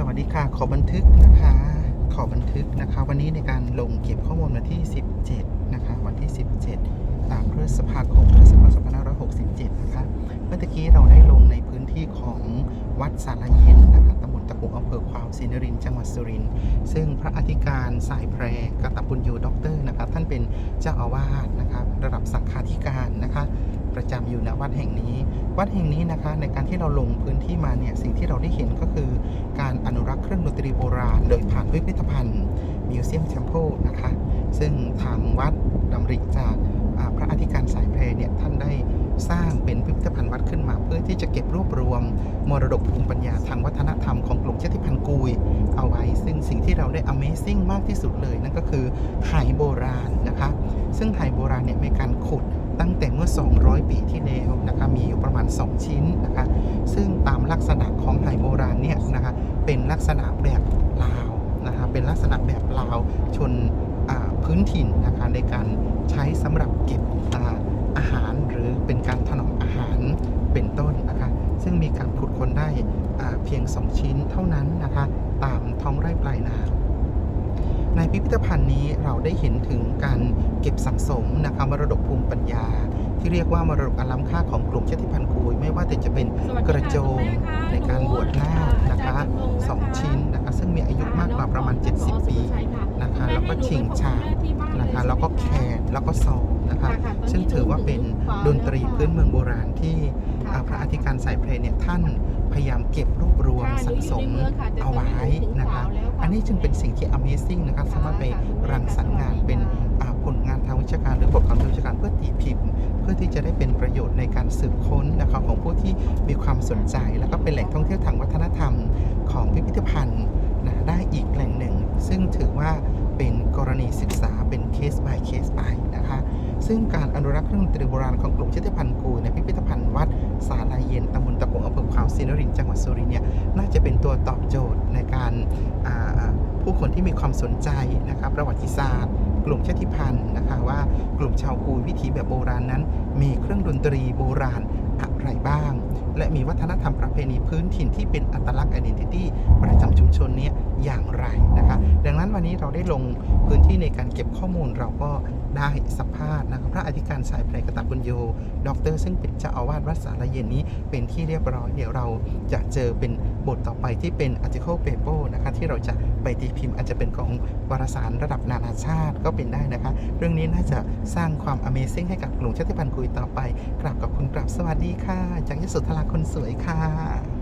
สวัสดีค่ะ ขอบันทึกนะคะ ขอบันทึกนะคะ วันนี้ในการลงเก็บข้อมูลวันที่ 17 นะคะ วันที่ 17อ่าพฤษภาคมพศ2567 นะคะ เมื่อกี้เราได้ลงในพื้นที่ของวัดสารเย็นนะคะตำบลตะกุอำเภอควาวศรีนรินจังหวัดสุรินทร์ ซึ่งพระอธิการสายแพรกตบุญยูด็อกเตอร์นะคะ ท่านเป็นเจ้าอาวาสนะคะ ระดับสังฆาธิการนะคะ ประจำอยู่ณวัดแห่งนี้ วัดแห่งนี้นะคะในการที่เราลงพื้นที่มาเนี่ยสิ่งที่เราได้เห็นก็คือ การอนุรักษ์เครื่องดนตรีโบราณโดยผ่านพิพิธภัณฑ์มิวเซียมแชมโพนะคะ ซึ่งทางวัดดำริจากพระอธิการ ที่จะเก็บรวบรวม มรดกภูมิปัญญาทางวัฒนธรรมของกลุ่มชาติพันธุ์กุย เอาไว้ ซึ่งสิ่งที่เราได้ Amazing มากที่สุดเลย นั่นก็คือไหโบราณนะคะ ซึ่งไหโบราณเนี่ยมีการขุดตั้งแต่เมื่อ 200 ปีที่แล้วนะคะมีอยู่ประมาณ 2 ชิ้นนะคะ ซึ่งตามลักษณะของไหโบราณเนี่ยนะคะเป็นลักษณะแบบลาวนะคะเป็นลักษณะแบบลาวชนพื้นถิ่นนะคะในการใช้สำหรับเก็บอ่าอาหารหรือเป็นการถนอมอาหารเป็นต้นนะคะ ซึ่งมีการขุดค้นได้เพียง 2 ชิ้นเท่านั้นนะคะตามท้องไร่ปลายนาในพิพิธภัณฑ์นี้เราได้เห็นถึงการเก็บสะสมนะคะมรดกภูมิปัญญา ที่เรียกว่ามรดกอันล้ำค่าของกลุ่มชาติพันธุ์กุยไม่ว่าแต่จะเป็นกระโจมในการบวชนาคนะคะสองชิ้นนะคะซึ่งมีอายุมากกว่าประมาณ 70 ปีนะคะแล้วก็ชิงชานะคะแล้วก็แคนแล้วก็ซองนะคะซึ่งถือว่าเป็นดนตรีพื้นเมืองโบราณที่ พระอธิการสายเพลงเนี่ยท่านพยายามเก็บรวบรวมสะสมเอาไว้นะคะ อันนี้จึงเป็นสิ่งที่ Amazing นะครับสามารถไปรังสรรค์งานเป็นอ่าผลงานทางวิชาการหรือบทความทางวิชาการเพื่อตีพิมพ์ เพื่อที่จะได้เป็นประโยชน์ในการสืบค้นนะครับของผู้ที่มีความสนใจ แล้วก็เป็นแหล่งท่องเที่ยวทางวัฒนธรรมของพิพิธภัณฑ์นะได้อีกแหล่งหนึ่ง ซึ่งถือว่าเป็นกรณีศึกษาเป็นเคส by เคสไปนะคะ ซึ่งการอนุ รักเครื่องดนตรีโบราณของกลุ่มชาติพันธุ์กูในพิพิธภัณฑ์วัดสาลายเย็นตำบลตะกงอำเภอขาวศรีนรินจังหวัดสุรินเนี่ยน่าจะเป็นตัวตอบโจทย์ในการผู้คนที่มีความสนใจนะครับประวัติศาสตร์ กลุ่มชาติพันธุ์นะคะว่ากลุ่มชาวกูวิถีแบบโบราณนั้น มีเครื่องดนตรีโบราณ อะไรบ้าง และมีวัฒนธรรมประเพณีพื้นถิ่นที่เป็นอัตลักษณ์ identity ประจำชุมชนนี้อย่างไรนะคะ ดังนั้นวันนี้เราได้ลงพื้นที่ในการเก็บข้อมูลเราก็ได้สัมภาษณ์นะครับพระอธิการสายแพรกตบุญโยดอกเตอร์ซึ่งเป็นเจ้าอาวาสวัดสารเย็นนี้เป็นที่เรียบร้อยเดี๋ยวเราจะเจอเป็นบทต่อไปที่เป็น article paper นะคะที่เราจะไปตีพิมพ์อาจจะเป็นของวารสารระดับนานาชาติก็เป็นได้นะคะ เรื่องนี้น่าจะสร้างความ Amazing ให้กับกลุ่มชาติพันธุ์กุยต่อไปกราบกับคุณกราบสวัสดีค่ะจากยโสธราคนสวยค่ะ